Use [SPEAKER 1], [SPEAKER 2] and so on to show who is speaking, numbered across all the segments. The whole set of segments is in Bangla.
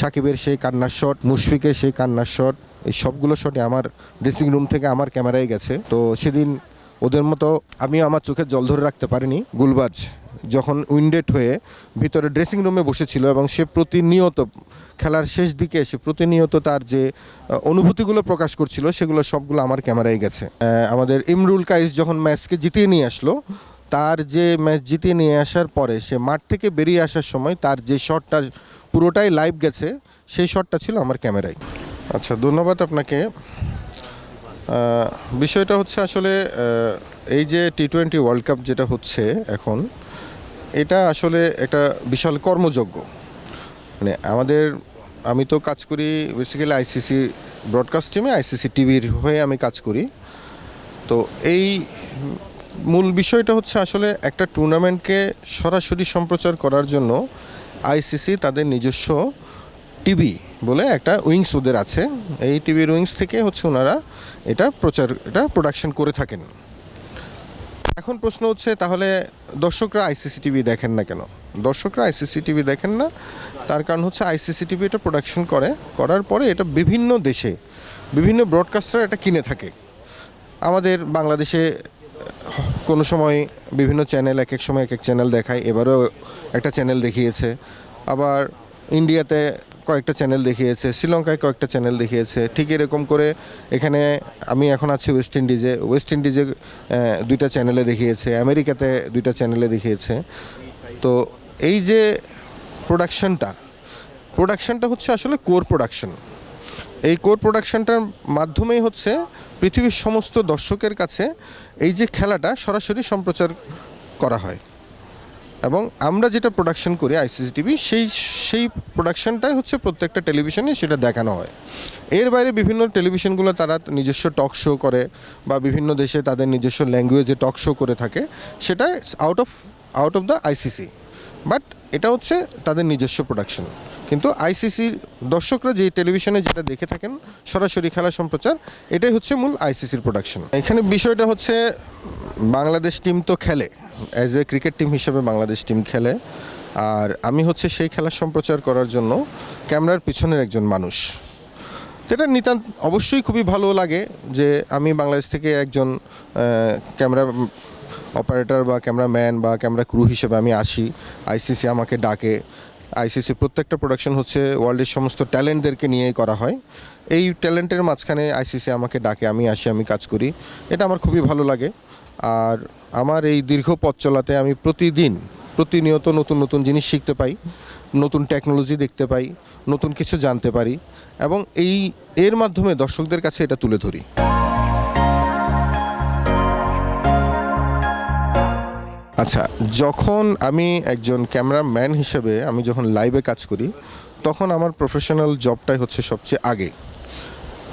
[SPEAKER 1] সাকিবের সেই কান্নার শট মুশফিকের সেই কান্নার শট এই সবগুলো শটে আমার ড্রেসিং রুম থেকে আমার ক্যামেরায় গেছে। তো সেদিন ওদের মতো আমিও আমার চোখে জল ধরে রাখতে পারিনি। গুলবাজ যখন উইন্ডেড হয়ে ভিতরে ড্রেসিং রুমে বসেছিল এবং সে প্রতিনিয়ত খেলার শেষ দিকে এসে প্রতিনিয়ত তার যে অনুভূতিগুলো প্রকাশ করছিল, সেগুলো সবগুলো আমার ক্যামেরায় গেছে। আমাদের ইমরুল কাইস যখন ম্যাচকে জিতিয়ে নিয়ে আসলো, তার যে ম্যাচ জিতিয়ে নিয়ে আসার পরে সে মাঠ থেকে বেরিয়ে আসার সময় তার যে শটটা পুরোটাই লাইভ গেছে, সেই শটটা ছিল আমার ক্যামেরায়। আচ্ছা ধন্যবাদ আপনাকে। বিষয়টা হচ্ছে আসলে এই যে টি টোয়েন্টি ওয়ার্ল্ড কাপ যেটা হচ্ছে এখন, এটা আসলে একটা বিশাল কর্মযজ্ঞ। মানে আমাদের, আমি তো কাজ করি বেসিক্যালি আইসিসি ব্রডকাস্ট টিমে আইসিসি টিভির হয়ে আমি কাজ করি। তো এই মূল বিষয়টা হচ্ছে আসলে একটা টুর্নামেন্টকে সরাসরি সম্প্রচার করার জন্য আইসিসি তাদের নিজস্ব টিভি বলে একটা উইংস ওদের আছে। এই টিভির উইংস থেকে হচ্ছে ওনারা এটা প্রচার, এটা প্রোডাকশন করে থাকেন। এখন প্রশ্ন হচ্ছে, তাহলে দর্শকরা আইসিসি টিভি দেখেন না কেন? দর্শকরা আইসিসি টিভি দেখেন না, তার কারণ হচ্ছে আইসিসি টিভি এটা প্রোডাকশন করে। করার পরে এটা বিভিন্ন দেশে, বিভিন্ন ব্রডকাস্টার এটা কিনে থাকে। আমাদের বাংলাদেশে কোনো সময় বিভিন্ন চ্যানেল এক এক সময় এক এক চ্যানেল দেখায়, এবারেও একটা চ্যানেল দেখিয়েছে। আবার ইন্ডিয়াতে কয়েকটা চ্যানেল দেখিয়েছে শ্রীলঙ্কায় কয়েকটা চ্যানেল দেখিয়েছে। ঠিক এরকম করে এখানে আমি এখন আছি ওয়েস্ট ইন্ডিজে ওয়েস্ট ইন্ডিজে দুইটা চ্যানেলে দেখিয়েছে আমেরিকাতে দুইটা চ্যানেলে দেখিয়েছে। তো এই যে প্রোডাকশনটা প্রোডাকশনটা হচ্ছে আসলে কোর প্রোডাকশন এই কোর প্রোডাকশনটার মাধ্যমেই হচ্ছে পৃথিবীর সমস্ত দর্শকের কাছে এই যে খেলাটা সরাসরি সম্প্রচার করা হয়। এবং আমরা যেটা প্রোডাকশন করি আইসিসি টিভি সেই সেই প্রোডাকশনটাই হচ্ছে প্রত্যেকটা টেলিভিশনে সেটা দেখানো হয়। এর বাইরে বিভিন্ন টেলিভিশনগুলো তারা নিজস্ব টক শো করে বা বিভিন্ন দেশে তাদের নিজস্ব ল্যাঙ্গুয়েজে টক শো করে থাকে, সেটা out of out of the ICC but এটা হচ্ছে তাদের নিজস্ব প্রোডাকশন কিন্তু আইসিসির দর্শকরা যে টেলিভিশনে যেটা দেখে থাকেন, সরাসরি খেলা সম্প্রচার, এটাই হচ্ছে মূল আইসিসির প্রোডাকশন এখানে বিষয়টা হচ্ছে, বাংলাদেশ টিম তো খেলে অ্যাজ এ ক্রিকেট টিম হিসেবে বাংলাদেশ টিম খেলে, আর আমি হচ্ছে সেই খেলা সম্প্রচার করার জন্য ক্যামেরার পিছনের একজন মানুষ। এটা নিতান্ত, অবশ্যই খুবই ভালো লাগে যে আমি বাংলাদেশ থেকে একজন ক্যামেরা অপারেটর বা ক্যামেরাম্যান বা ক্যামেরা ক্রু হিসেবে আমি আসি, আইসিসি আমাকে ডাকে আইসিসি প্রত্যেকটা প্রোডাকশন হচ্ছে ওয়ার্ল্ডের সমস্ত ট্যালেন্টদেরকে নিয়েই করা হয়। এই ট্যালেন্টের মাঝখানে আইসিসি আমাকে ডাকে, আমি আসি, আমি কাজ করি। এটা আমার খুবই ভালো লাগে। আর আমার এই দীর্ঘ পথ চলাতে আমি প্রতিদিন প্রতিনিয়ত নতুন নতুন জিনিস শিখতে পাই, নতুন টেকনোলজি দেখতে পাই, নতুন কিছু জানতে পারি এবং এই, এর মাধ্যমে দর্শকদের কাছে এটা তুলে ধরি। আচ্ছা যখন আমি একজন ক্যামেরাম্যান হিসেবে আমি যখন লাইভে কাজ করি, তখন আমার প্রফেশনাল জবটাই হচ্ছে সবচেয়ে আগে।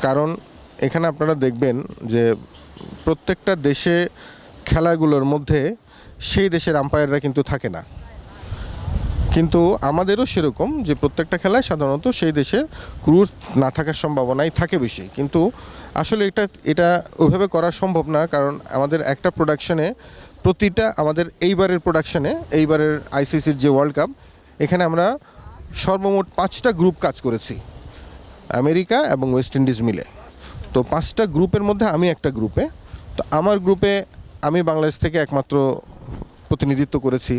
[SPEAKER 1] কারণ এখানে আপনারা দেখবেন যে প্রত্যেকটা দেশে খেলাগুলোর মধ্যে সেই দেশের আম্পায়াররা কিন্তু থাকে না। কিন্তু আমাদেরও সেরকম যে প্রত্যেকটা খেলায় সাধারণত সেই দেশের ক্রুজ না থাকার সম্ভাবনাই থাকে বেশি। কিন্তু আসলে এটা এটা ওইভাবে করা সম্ভব না, কারণ আমাদের একটা প্রোডাকশনে প্রতিটা আমাদের এইবারের প্রোডাকশনে এইবারের আইসিসির যে ওয়ার্ল্ড কাপ এখানে আমরা সর্বমোট পাঁচটা গ্রুপ কাজ করেছি। আমেরিকা এবং ওয়েস্ট ইন্ডিজ মিলে। তো পাঁচটা গ্রুপের মধ্যে আমি একটা গ্রুপে তো আমার গ্রুপে আমি বাংলাদেশ থেকে একমাত্র প্রতিনিধিত্ব করেছি।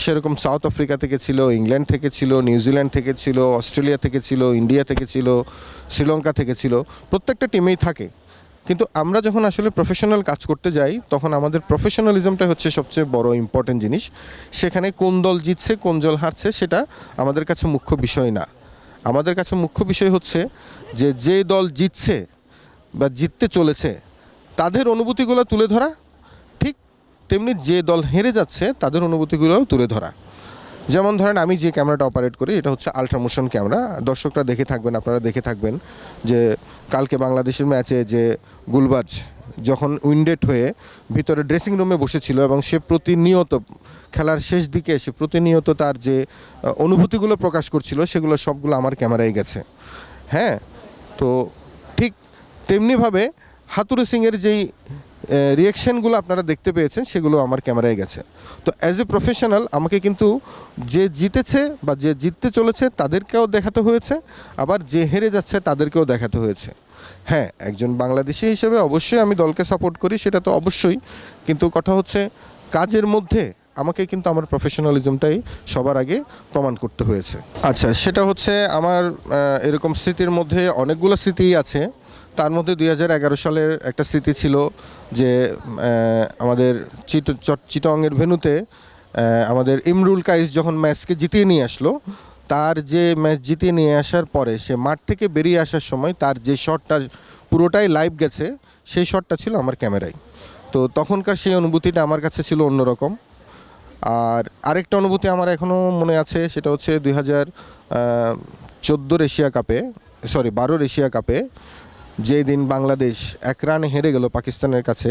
[SPEAKER 1] সেরকম সাউথ আফ্রিকা থেকে ছিল ইংল্যান্ড থেকে ছিল নিউজিল্যান্ড থেকে ছিল অস্ট্রেলিয়া থেকে ছিল ইন্ডিয়া থেকে ছিল শ্রীলঙ্কা থেকে ছিল। প্রত্যেকটা টিমেই থাকে। কিন্তু আমরা যখন আসলে প্রফেশনাল কাজ করতে যাই, তখন আমাদের প্রফেশনালিজমটা হচ্ছে সবচেয়ে বড় ইম্পর্টেন্ট জিনিস। সেখানে কোন দল জিতছে, কোন দল হারছে, সেটা আমাদের কাছে মুখ্য বিষয় না। আমাদের কাছে মুখ্য বিষয় হচ্ছে যে যে দল জিতছে বা জিততে চলেছে, তাদের অনুভূতিগুলো তুলে ধরা, ঠিক তেমনি যে দল হেরে যাচ্ছে, তাদের অনুভূতিগুলোও তুলে ধরা। যেমন ধরেন, আমি যে ক্যামেরাটা অপারেট করি, এটা হচ্ছে আলট্রামোশন ক্যামেরা। দর্শকরা দেখে থাকবেন, আপনারা দেখে থাকবেন যে কালকে বাংলাদেশের ম্যাচে যে গুলবাজ যখন উইন্ডেড হয়ে ভিতরে ড্রেসিং রুমে বসেছিল এবং সে প্রতিনিয়ত খেলার শেষ দিকে এসে প্রতিনিয়ত তার যে অনুভূতিগুলো প্রকাশ করছিল, সেগুলো সবগুলো আমার ক্যামেরায় গেছে। হ্যাঁ তো ঠিক তেমনিভাবে হাতুরে সিংয়ের যেই রিয়েকশনগুলো আপনারা দেখতে পেয়েছেন, সেগুলো আমার ক্যামেরায় গেছে। তো অ্যাজ এ প্রফেশনাল আমাকে কিন্তু যে জিতেছে বা যে জিততে চলেছে, তাদেরকেও দেখাতে হয়েছে, আবার যে হেরে যাচ্ছে, তাদেরকেও দেখাতে হয়েছে। হ্যাঁ একজন বাংলাদেশি হিসেবে অবশ্যই আমি দলকে সাপোর্ট করি, সেটা তো অবশ্যই। কিন্তু কথা হচ্ছে, কাজের মধ্যে আমাকে কিন্তু আমার প্রফেশনালিজমটাই সবার আগে প্রমাণ করতে হয়েছে। আচ্ছা সেটা হচ্ছে আমার এরকম স্মৃতির মধ্যে অনেকগুলো স্মৃতিই আছে। তার মধ্যে দুই হাজার এগারো সালের একটা স্মৃতি ছিল যে আমাদের চিট চট- চিটংয়ের ভেনুতে আমাদের ইমরুল কাইস যখন ম্যাচকে জিতিয়ে নিয়ে আসলো, তার যে ম্যাচ জিতিয়ে নিয়ে আসার পরে সে মাঠ থেকে বেরিয়ে আসার সময় তার যে শটটা পুরোটাই লাইভ গেছে, সেই শটটা ছিল আমার ক্যামেরায়। তো তখনকার সেই অনুভূতিটা আমার কাছে ছিল অন্যরকম। আর আরেকটা অনুভূতি আমার এখনও মনে আছে, সেটা হচ্ছে দুই হাজার এশিয়া কাপে সরি বারোর এশিয়া কাপে যে দিন বাংলাদেশ এক রানে হেরে গেল পাকিস্তানের কাছে,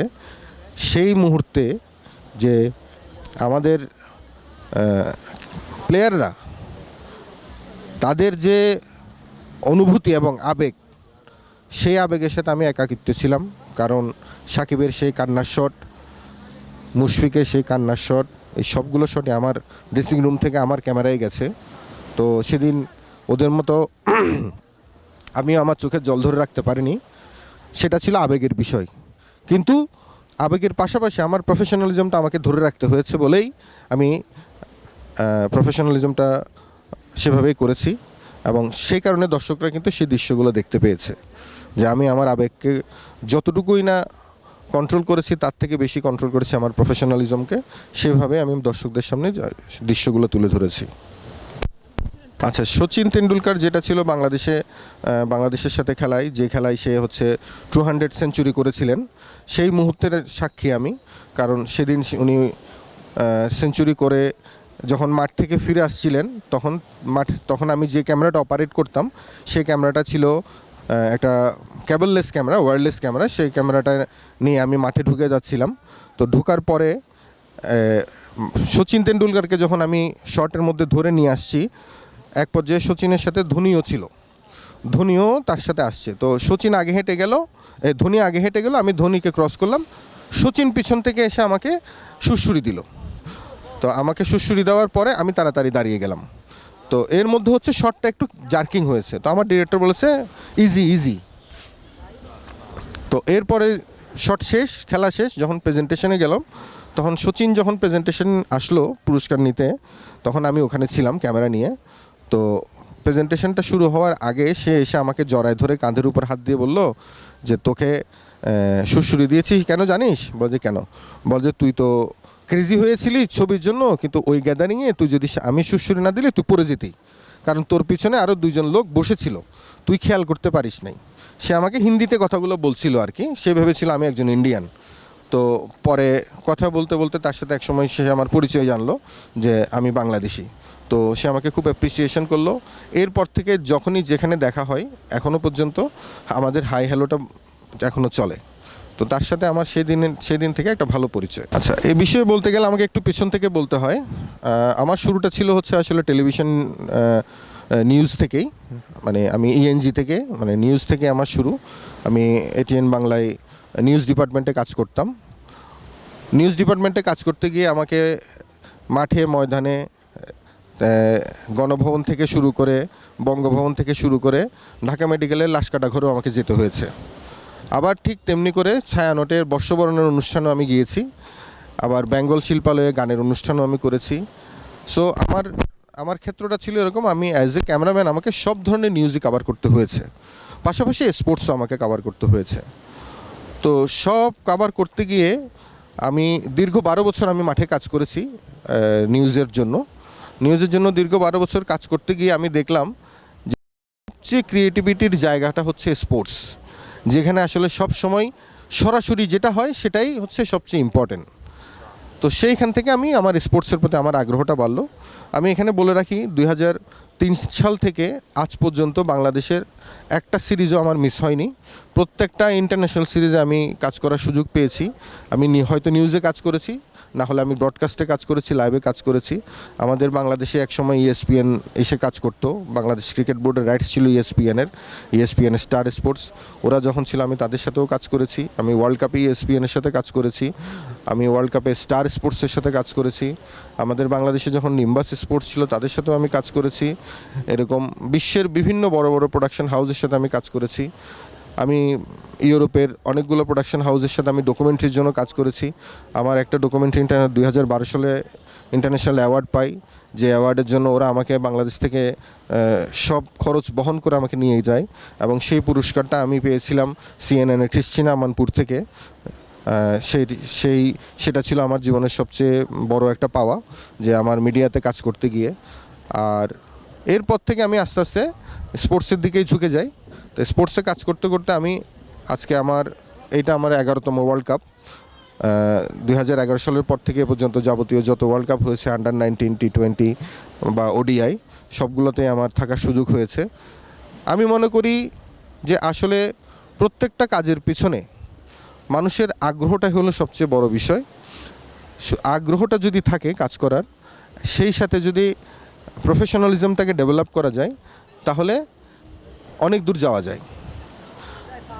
[SPEAKER 1] সেই মুহূর্তে যে আমাদের প্লেয়াররা তাদের যে অনুভূতি এবং আবেগ, সেই আবেগের সাথে আমি একাকিত্ব ছিলাম। কারণ সাকিবের সেই কান্নার শট মুশফিকের সেই কান্নার শট এই সবগুলো শটে আমার ড্রেসিং রুম থেকে আমার ক্যামেরায় গেছে। তো সেদিন ওদের মতো আমিও আমার চোখে জল ধরে রাখতে পারিনি, সেটা ছিল আবেগের বিষয়। কিন্তু আবেগের পাশাপাশি আমার প্রফেশনালিজমটা আমাকে ধরে রাখতে হয়েছে বলেই আমি প্রফেশনালিজমটা সেভাবেই করেছি এবং সেই কারণে দর্শকরা কিন্তু সেই দৃশ্যগুলো দেখতে পেয়েছে যে আমি আমার আবেগকে যতটুকুই না কন্ট্রোল করেছি, তার থেকে বেশি কন্ট্রোল করেছি আমার প্রফেশনালিজমকে সেভাবে আমি দর্শকদের সামনে দৃশ্যগুলো তুলে ধরেছি। আচ্ছা সচিন তেন্ডুলকার যেটা ছিল বাংলাদেশে বাংলাদেশের সাথে খেলায়, যে খেলায় সে হচ্ছে টু হান্ড্রেড সেঞ্চুরি করেছিলেন, সেই মুহূর্তের সাক্ষী আমি। কারণ সেদিন উনি সেঞ্চুরি করে যখন মাঠ থেকে ফিরে আসছিলেন, তখন মাঠ তখন আমি যে ক্যামেরাটা অপারেট করতাম, সেই ক্যামেরাটা ছিল একটা ক্যাবললেস ক্যামেরা ওয়্যারলেস ক্যামেরা। সেই ক্যামেরাটা নিয়ে আমি মাঠে ঢুকে যাচ্ছিলাম। তো ঢুকার পরে সচিন তেন্ডুলকারকে যখন আমি শর্টের মধ্যে ধরে নিয়ে আসছি এক পর্যায়ে সচিনের সাথে ধোনিও ছিল। ধোনিও তার সাথে আসছে। তো সচিন আগে হেঁটে গেল। ধোনি আগে হেঁটে গেল, আমি ধোনিকে ক্রস করলাম। সচিন পিছন থেকে এসে আমাকে সুড়সুড়ি দিল। তো আমাকে সুড়সুড়ি দেওয়ার পরে আমি তাড়াতাড়ি দাঁড়িয়ে গেলাম। তো এর মধ্যে হচ্ছে শটটা একটু জার্কিং হয়েছে। তো আমার ডিরেক্টর বলেছে ইজি ইজি তো এরপরে শট শেষ, খেলা শেষ, যখন প্রেজেন্টেশনে গেলাম, তখন সচিন যখন প্রেজেন্টেশন আসলো পুরস্কার নিতে, তখন আমি ওখানে ছিলাম ক্যামেরা নিয়ে। তো প্রেজেন্টেশনটা শুরু হওয়ার আগে সে এসে আমাকে জড়ায় ধরে কাঁধের উপর হাত দিয়ে বলল যে, তোকে সুশুরি দিয়েছিস কেন জানিস? বল যে, কেন? বল যে, তুই তো ক্রেজি হয়েছিলি ছবির জন্য, কিন্তু ওই গ্যাদারিংয়ে তুই যদি আমি সুশুরি না দিলে তুই পড়ে যেতি। কারণ তোর পিছনে আরও দুজন লোক বসেছিল। তুই খেয়াল করতে পারিস নাই। সে আমাকে হিন্দিতে কথাগুলো বলছিল আর কি। সে ভেবেছিল আমি একজন ইন্ডিয়ান তো পরে কথা বলতে বলতে তার সাথে একসময় সে আমার পরিচয় জানলো যে, আমি বাংলাদেশি। তো সে আমাকে খুব অ্যাপ্রিসিয়েশন করল। এরপর থেকে যখনই যেখানে দেখা হয় এখনও পর্যন্ত আমাদের হাই হ্যালোটা এখনও চলে। তো তার সাথে আমার সেদিন সেদিন থেকে একটা ভালো পরিচয়। আচ্ছা এই বিষয়ে বলতে গেলে আমাকে একটু পেছন থেকে বলতে হয়। আমার শুরুটা ছিল হচ্ছে আসলে টেলিভিশন নিউজ থেকেই। মানে আমি ইএনজি থেকে মানে নিউজ থেকে আমার শুরু। আমি এটিএন বাংলায় নিউজ ডিপার্টমেন্টে কাজ করতাম। নিউজ ডিপার্টমেন্টে কাজ করতে গিয়ে আমাকে মাঠে, ময়দানে গণভবন থেকে শুরু করে বঙ্গভবন থেকে শুরু করে ঢাকা মেডিকেলের লাশকাটা ঘরেও আমাকে যেতে হয়েছে। আবার ঠিক তেমনি করে ছায়ানটের বর্ষবরণের অনুষ্ঠানও আমি গিয়েছি। আবার বেঙ্গল শিল্পালয়ে গানের অনুষ্ঠানও আমি করেছি। সো আমার আমার ক্ষেত্রটা ছিল এরকম, আমি অ্যাজ এ ক্যামেরাম্যান আমাকে সব ধরনের নিউজই কভার করতে হয়েছে। পাশাপাশি স্পোর্টসও আমাকে কভার করতে হয়েছে। তো সব কভার করতে গিয়ে আমি দীর্ঘ বারো বছর আমি মাঠে কাজ করেছি নিউজের জন্য। নিউজের জন্য দীর্ঘ বারো বছর কাজ করতে গিয়ে আমি দেখলাম যে সবচেয়ে ক্রিয়েটিভিটির জায়গাটা হচ্ছে স্পোর্টস যেখানে আসলে সব সময় সরাসরি যেটা হয় সেটাই হচ্ছে সবচেয়ে ইম্পর্টেন্ট তো সেইখান থেকে আমি আমার স্পোর্টসের প্রতি আমার আগ্রহটা বাড়লো। আমি এখানে বলে রাখি, দুই সাল থেকে আজ পর্যন্ত বাংলাদেশের একটা সিরিজও আমার মিস হয়নি। প্রত্যেকটা ইন্টারন্যাশনাল সিরিজে আমি কাজ করার সুযোগ পেয়েছি। আমি হয়তো নিউজে কাজ করেছি না হলে আমি ব্রডকাস্টে কাজ করেছি লাইভে কাজ করেছি। আমাদের বাংলাদেশে একসময় E ইএসপিএন এসে কাজ করতো। বাংলাদেশ ক্রিকেট বোর্ডের রাইটস ছিল E ইএসপিএনের ইএসপিএন স্টার স্পোর্টস ওরা যখন ছিল, আমি তাদের সাথেও কাজ করেছি। আমি ওয়ার্ল্ড কাপে ইএসপিএনের সাথে কাজ করেছি। আমি ওয়ার্ল্ড কাপে স্টার স্পোর্টসের সাথে কাজ করেছি। আমাদের বাংলাদেশে যখন নিম্বাস স্পোর্টস ছিল, তাদের সাথেও আমি কাজ করেছি। এরকম বিশ্বের বিভিন্ন বড় বড় প্রোডাকশন হাউসের সাথে আমি কাজ করেছি। আমি ইউরোপের অনেকগুলো প্রোডাকশন হাউসের সাথে আমি ডকুমেন্টারির জন্য কাজ করেছি। আমার একটা ডকুমেন্টারি ইন্টারনেট দুই হাজার বারো সালে ইন্টারন্যাশনাল অ্যাওয়ার্ড পাই। যে অ্যাওয়ার্ডের জন্য ওরা আমাকে বাংলাদেশ থেকে সব খরচ বহন করে আমাকে নিয়ে যায় এবং সেই পুরস্কারটা আমি পেয়েছিলাম সিএনএনের ক্রিশ্চিনা আমানপুর থেকে। সেই সেই, সেটা ছিল আমার জীবনের সবচেয়ে বড় একটা পাওয়া যে আমার মিডিয়াতে কাজ করতে গিয়ে। আর এরপর থেকে আমি আস্তে আস্তে স্পোর্টসের দিকেই ঝুঁকে যাই। তো স্পোর্টসে কাজ করতে করতে আমি আজকে আমার, এইটা আমার এগারোতম ওয়ার্ল্ড কাপ দুই হাজার এগারো সালের পর থেকে পর্যন্ত যাবতীয় যত ওয়ার্ল্ড কাপ হয়েছে আন্ডার নাইনটিন টি টোয়েন্টি বা ওডিআই সবগুলোতেই আমার থাকার সুযোগ হয়েছে। আমি মনে করি যে আসলে প্রত্যেকটা কাজের পিছনে মানুষের আগ্রহটাই হলো সবচেয়ে বড় বিষয়। আগ্রহটা যদি থাকে কাজ করার, সেই সাথে যদি প্রফেশনালিজমটাকে ডেভেলপ করা যায়, তাহলে অনেক দূর যাওয়া যায়।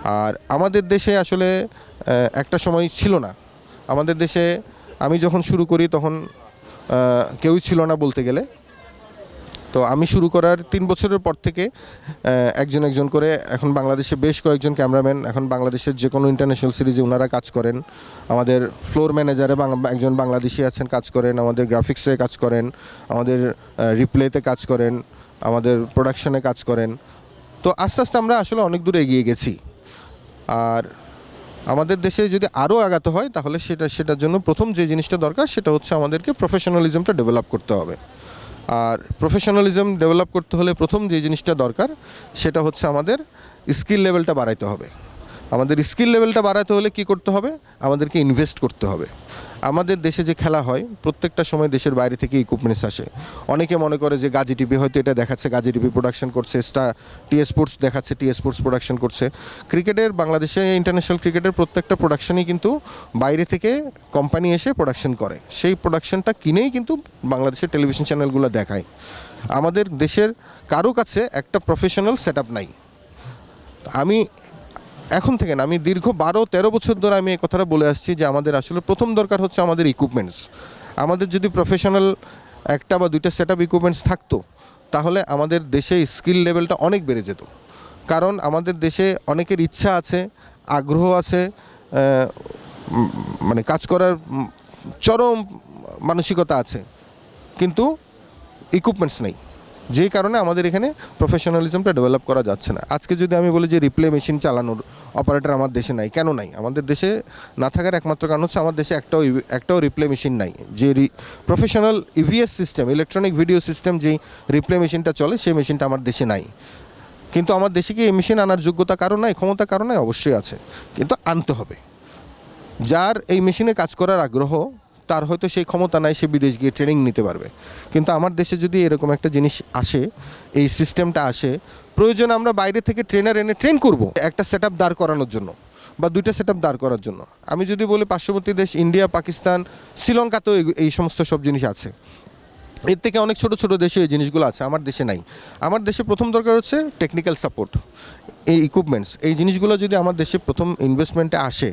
[SPEAKER 1] আর আমাদের দেশে আসলে একটা সময় ছিল না। আমাদের দেশে আমি যখন শুরু করি তখন কেউই ছিল না বলতে গেলে। তো আমি শুরু করার তিন বছরের পর থেকে একজন একজন করে এখন বাংলাদেশে বেশ কয়েকজন ক্যামেরাম্যান, এখন বাংলাদেশের যে কোনো ইন্টারন্যাশনাল সিরিজে ওনারা কাজ করেন। আমাদের ফ্লোর ম্যানেজারে একজন বাংলাদেশি আছেন, কাজ করেন। আমাদের গ্রাফিক্সে কাজ করেন। আমাদের রিপ্লেতে কাজ করেন। আমাদের প্রোডাকশনে কাজ করেন। তো আস্তে আস্তে আমরা আসলে অনেক দূর এগিয়ে গেছি। আর আমাদের দেশে যদি আরও আগাতে হয়, তাহলে সেটা, সেটার জন্য প্রথম যে জিনিসটা দরকার, সেটা হচ্ছে আমাদেরকে প্রফেশনালিজমটা ডেভেলপ করতে হবে। আর প্রফেশনালিজম ডেভেলপ করতে হলে প্রথম যে জিনিসটা দরকার, সেটা হচ্ছে আমাদের স্কিল লেভেলটা বাড়াইতে হবে। আমাদের স্কিল লেভেলটা বাড়াতে হলে কি করতে হবে? আমাদেরকে ইনভেস্ট করতে হবে। আমাদের দেশে যে খেলা হয়, প্রত্যেকটা সময় দেশের বাইরে থেকে ইকুইপমেন্টস আসে। অনেকে মনে করে যে গাজী টিভি হয়তো এটা দেখাচ্ছে, গাজী টিভি প্রোডাকশন করছে স্টার টি স্পোর্টস দেখাচ্ছে টি স্পোর্টস প্রোডাকশন করছে। ক্রিকেটের, বাংলাদেশে ইন্টারন্যাশনাল ক্রিকেটের প্রত্যেকটা প্রোডাকশনই কিন্তু বাইরে থেকে কোম্পানি এসে প্রোডাকশন করে। সেই প্রোডাকশনটা কিনেই কিন্তু বাংলাদেশের টেলিভিশন চ্যানেলগুলো দেখায়। আমাদের দেশের কারও কাছে একটা প্রফেশনাল সেট নাই। আমি এখন থেকে না, আমি দীর্ঘ বারো, তেরো বছর ধরে আমি এই কথাটা বলে আসছি যে আমাদের আসলে প্রথম দরকার হচ্ছে আমাদের ইকুইপমেন্টস আমাদের যদি প্রফেশনাল একটা বা দুইটা সেট আপ ইকুইপমেন্টস থাকতো, তাহলে আমাদের দেশে স্কিল লেভেলটা অনেক বেড়ে যেত। কারণ আমাদের দেশে অনেকের ইচ্ছা আছে, আগ্রহ আছে মানে কাজ করার চরম মানসিকতা আছে, কিন্তু ইকুইপমেন্টস নেই। যেই কারণে আমাদের এখানে প্রফেশনালিজমটা ডেভেলপ করা যাচ্ছে না। আজকে যদি আমি বলি যে রিপ্লে মেশিন চালানোর অপারেটর আমার দেশে নাই, কেন নাই? আমাদের দেশে না থাকার একমাত্র কারণ হচ্ছে আমার দেশে একটাও একটাও রিপ্লে মেশিন নাই। যে professional EVS system electronic video system যেই রিপ্লে মেশিনটা চলে, সেই মেশিনটা আমার দেশে নাই। কিন্তু আমার দেশে কি এই মেশিন আনার যোগ্যতা কারণ নাই, ক্ষমতা কারণ নাই? অবশ্যই আছে। কিন্তু আনতে হবে। যার এই মেশিনে কাজ করার আগ্রহ তার হয়তো সেই ক্ষমতা নাই, সে বিদেশ গিয়ে ট্রেনিং নিতে পারবে। কিন্তু আমার দেশে যদি এরকম একটা জিনিস আসে, এই সিস্টেমটা আসে, প্রয়োজন আমরা বাইরে থেকে ট্রেনার এনে ট্রেন করব একটা সেট দাঁড় করানোর জন্য বা দুইটা সেট দাঁড় করার জন্য। আমি যদি বলি পার্শ্ববর্তী দেশ ইন্ডিয়া পাকিস্তান শ্রীলঙ্কাতেও এই সমস্ত সব জিনিস আছে। এর থেকে অনেক ছোট ছোট দেশে এই জিনিসগুলো আছে, আমার দেশে নাই। আমার দেশে প্রথম দরকার হচ্ছে টেকনিক্যাল সাপোর্ট এই ইকুইপমেন্টস এই জিনিসগুলো যদি আমার দেশে প্রথম ইনভেস্টমেন্টে আসে,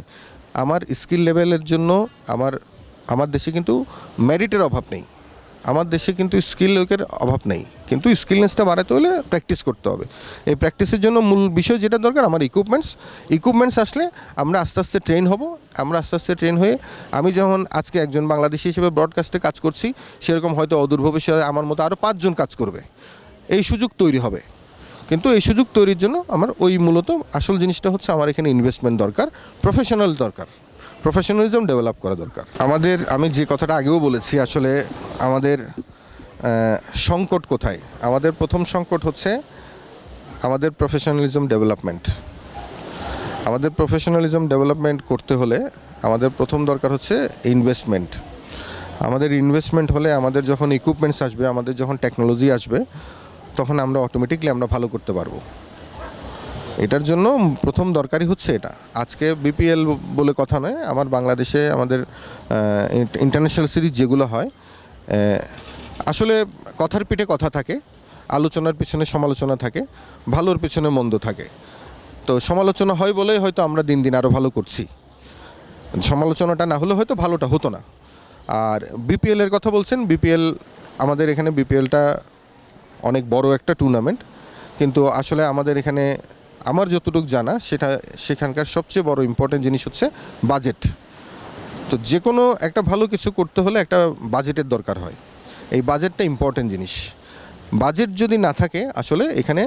[SPEAKER 1] আমার স্কিল লেভেলের জন্য, আমার আমার দেশে কিন্তু মেরিটের অভাব নেই। আমার দেশে কিন্তু স্কিল লোকের অভাব নেই। কিন্তু স্কিলনেসটা বাড়াতে হলে প্র্যাকটিস করতে হবে। এই প্র্যাকটিসের জন্য মূল বিষয় যেটা দরকার, আমার ইকুইপমেন্টস ইকুইপমেন্টস আসলে আমরা আস্তে আস্তে ট্রেন হব। আমরা আস্তে আস্তে ট্রেন হয়ে আমি যখন আজকে একজন বাংলাদেশি হিসেবে ব্রডকাস্টে কাজ করছি, সেরকম হয়তো অদূর ভবিষ্যতে আমার মতো আরও পাঁচজন কাজ করবে। এই সুযোগ তৈরি হবে। কিন্তু এই সুযোগ তৈরির জন্য আমার ওই মূলত আসল জিনিসটা হচ্ছে আমার এখানে ইনভেস্টমেন্ট দরকার প্রফেশনাল দরকার। প্রফেশনালিজম ডেভেলপ করা দরকার। আমাদের, আমি যে কথাটা আগেও বলেছি, আসলে আমাদের সংকট কোথায়? আমাদের প্রথম সংকট হচ্ছে আমাদের প্রফেশনালিজম ডেভেলপমেন্ট আমাদের প্রফেশনালিজম ডেভেলপমেন্ট করতে হলে আমাদের প্রথম দরকার হচ্ছে ইনভেস্টমেন্ট আমাদের ইনভেস্টমেন্ট হলে আমাদের যখন ইকুইপমেন্টস আসবে, আমাদের যখন টেকনোলজি আসবে, তখন আমরা অটোমেটিকলি আমরা ভালো করতে পারব। এটার জন্য প্রথম দরকারি হচ্ছে এটা। আজকে বিপিএল বলে কথা নয়, আমার বাংলাদেশে আমাদের ইন্টারন্যাশনাল সিরিজ যেগুলো হয় আসলে কথার পিঠে কথা থাকে, আলোচনার পিছনে সমালোচনা থাকে, ভালোর পিছনে মন্দ থাকে। তো সমালোচনা হয় বলেই হয়তো আমরা দিন দিন আরও ভালো করছি। সমালোচনাটা না হলে হয়তো ভালোটা হতো না। আর বিপিএল এর কথা বলছেন, বিপিএল, আমাদের এখানে বিপিএলটা অনেক বড় একটা টুর্নামেন্ট কিন্তু আসলে আমাদের এখানে আমার যতটুকু জানা, সেটা সেখানকার সবচেয়ে বড় ইম্পর্টেন্ট জিনিস হচ্ছে বাজেট তো যে কোনো একটা ভালো কিছু করতে হলে একটা বাজেটের দরকার হয়। এই বাজেটটা ইম্পর্টেন্ট জিনিস। বাজেট যদি না থাকে, আসলে এখানে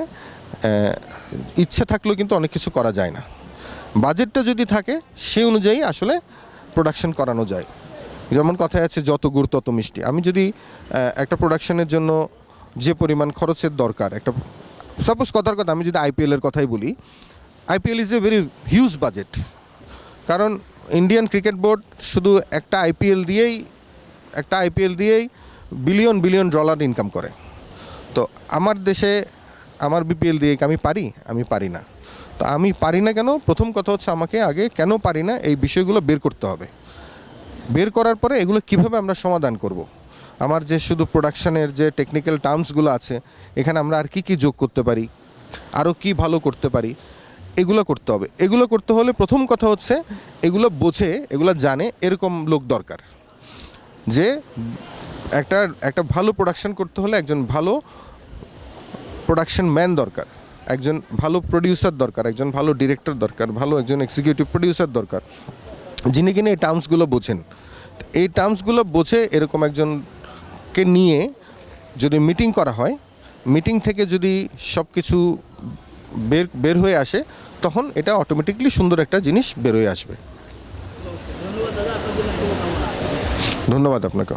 [SPEAKER 1] ইচ্ছে থাকলেও কিন্তু অনেক কিছু করা যায় না। বাজেটটা যদি থাকে, সে অনুযায়ী আসলে প্রোডাকশন করানো যায়। যেমন কথায় আছে, যত গুড়, তত মিষ্টি। আমি যদি একটা প্রোডাকশনের জন্য যে পরিমাণ খরচের দরকার, একটা সাপোজ কথার কথা, আমি যদি আইপিএলের কথাই বলি IPL is a very huge budget কারণ ইন্ডিয়ান ক্রিকেট বোর্ড শুধু একটা আইপিএল দিয়েই, একটা আইপিএল দিয়েই বিলিয়ন বিলিয়ন ডলার ইনকাম করে। তো আমার দেশে আমার বিপিএল দিয়ে আমি পারি? আমি পারি না। তো আমি পারি না কেন? প্রথম কথা হচ্ছে আমাকে আগে কেন পারি না? এই বিষয়গুলো বের করতে হবে। বের করার পরে এগুলো কীভাবে আমরা সমাধান করব। আমার যে শুধু প্রোডাকশনের যে টেকনিক্যাল টার্মসগুলো আছে, এখানে আমরা আর কি কি যোগ করতে পারি আরও কি ভালো করতে পারি, এগুলো করতে হবে। এগুলো করতে হলে প্রথম কথা হচ্ছে, এগুলো বোঝে, এগুলো জানে, এরকম লোক দরকার। যে একটা একটা ভালো প্রোডাকশন করতে হলে একজন ভালো প্রোডাকশন ম্যান দরকার, একজন ভালো প্রডিউসার দরকার, একজন ভালো ডিরেক্টর দরকার, ভালো একজন এক্সিকিউটিভ প্রডিউসার দরকার, যিনি কিনা এই টার্মসগুলো বোঝেন। এই টার্মসগুলো বোঝে এরকম একজনকে নিয়ে যদি মিটিং করা হয়, মিটিং থেকে যদি সব কিছু বের বের হয়ে আসে, তখন এটা অটোমেটিকলি সুন্দর একটা জিনিস বের হয়ে আসবে। ধন্যবাদ আপনাকে